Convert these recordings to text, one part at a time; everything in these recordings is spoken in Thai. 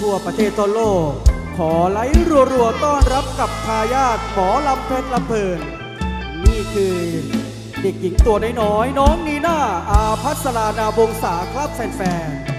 ทั่วประเทศทั่วโลก ขอไล่รัวๆต้อนรับกับทายาทหมอลำเพชรลำเพิน นี่คือเด็กหญิงตัวน้อยน้องนีน่าอาพัสรานาบงสาครับแฟนๆ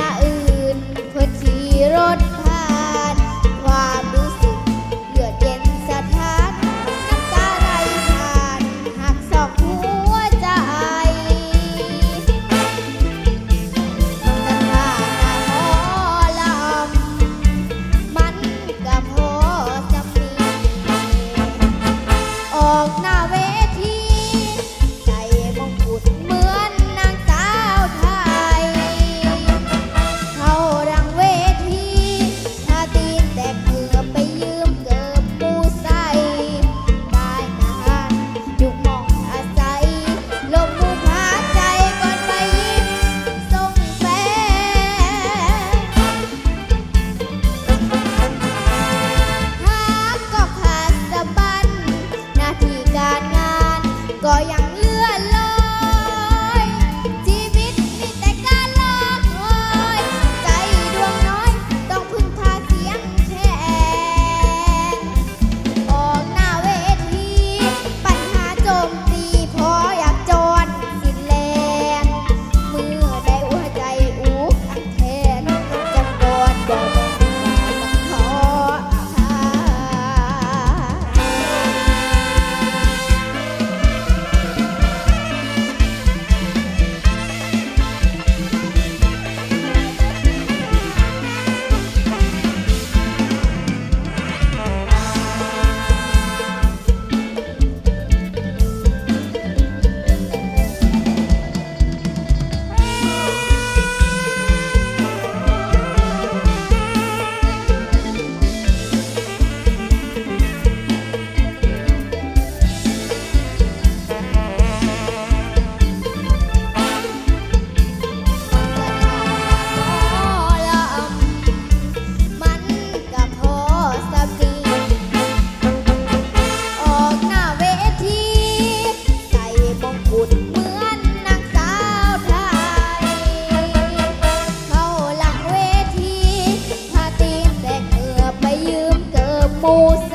na Adiós.